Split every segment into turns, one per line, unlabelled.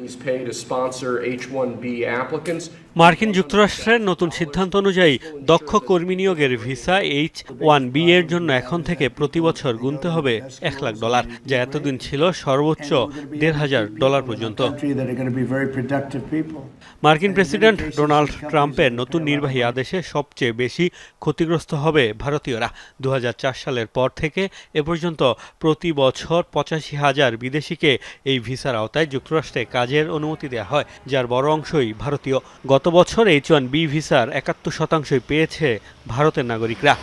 companies pay to sponsor H-1B applicants.
মার্কিন যুক্তরাষ্ট্রের নতুন সিদ্ধান্ত অনুযায়ী দক্ষ কর্মী নিয়োগের ভিসা এইচ ওয়ান বি এর জন্য এখন থেকে প্রতি বছর গুনতে হবে এক লাখ ডলার, যা এতদিন ছিল সর্বোচ্চ দেড় হাজার ডলার পর্যন্ত. মার্কিন প্রেসিডেন্ট ডোনাল্ড ট্রাম্পের নতুন নির্বাহী আদেশে সবচেয়ে বেশি ক্ষতিগ্রস্ত হবে ভারতীয়রা দু হাজার চার সালের পর থেকে এ পর্যন্ত প্রতি বছর পঁচাশি হাজার বিদেশিকে এই ভিসার আওতায় যুক্তরাষ্ট্রে কাজের অনুমতি দেওয়া হয়, যার বড় অংশই ভারতীয় গত বছর এইচ ওয়ান বি ভিসার একাত্তর শতাংশই পেয়েছে ভারতের নাগরিকরা।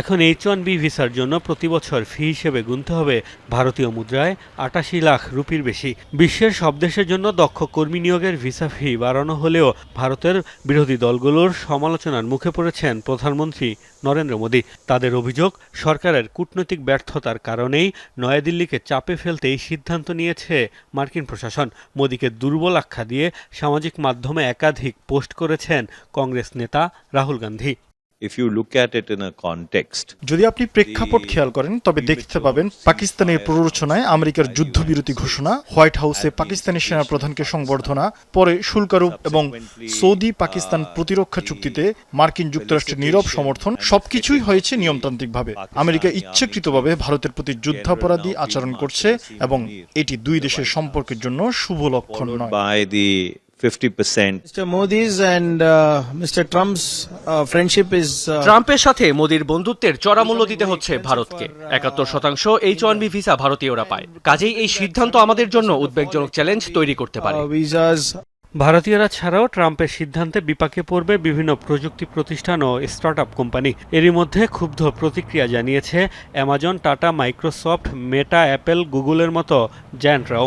এখন এইচ ওয়ান বি ভিসার জন্য প্রতি বছর ফি হিসেবে গুনতে হবে। ভারতীয় মুদ্রায় আটাশি লাখ রুপির বেশি। বিশ্বের সব দেশের জন্য দক্ষ কর্মী নিয়োগের ভিসা ফি বাড়ানো হলেও ভারতের বিরোধী দলগুলোর সমালোচনার মুখে পড়েছেন প্রধানমন্ত্রী নরেন্দ্র মোদী। তাদের অভিযোগ, সরকারের কূটনৈতিক ব্যর্থতার কারণেই নয়াদিল্লিকে চাপে ফেলতে এই সিদ্ধান্ত নিয়েছে মার্কিন প্রশাসন। মোদীকে দুর্বল আখ্যা দিয়ে সামাজিক মাধ্যমে একাধিক পোস্ট করেছেন কংগ্রেস নেতা Rahul Gandhi.
If you look at it in a context,
যদি আপনি প্রেক্ষাপট খেয়াল করেন তবে দেখতে পাবেন পাকিস্তানের প্ররোচনায় আমেরিকার যুদ্ধবিরতি ঘোষণা হোয়াইট হাউসে পাকিস্তানি সেনা প্রধানকে সংবর্ধনা পরে শুল্কারোপ এবং সৌদি পাকিস্তান প্রতিরক্ষা চুক্তিতে মার্কিন যুক্তরাষ্ট্রের নীরব সমর্থন সবকিছুই হয়েছে নিয়মতান্ত্রিকভাবে। আমেরিকা ইচ্ছাকৃতভাবে ভারতের প্রতি যুদ্ধাপরাধী আচরণ করছে এবং এটি দুই দেশের সম্পর্কের জন্য শুভ লক্ষণ নয়।
50%
Mr. Modi's and uh, Mr. Trump's uh, friendship is uh,
ট্রাম্পের সাথে মোদির বন্ধুত্বের চড়া মূল্য দিতে হচ্ছে ভারতকে একাত্তর শতাংশ এইচ ওয়ান বি ভিসা ভারতীয়রা পায় কাজেই এই সিদ্ধান্ত আমাদের জন্য উদ্বেগজনক চ্যালেঞ্জ তৈরি করতে পারে
uh, visas
ভারতীয়রা ছাড়াও ট্রাম্পের সিদ্ধান্তে বিপাকে পড়বে বিভিন্ন প্রযুক্তি প্রতিষ্ঠান ও স্টার্টআপ কোম্পানি এরই মধ্যে ক্ষুব্ধ প্রতিক্রিয়া জানিয়েছে Amazon Tata Microsoft Meta Apple গুগলের মতো জায়ান্টরাও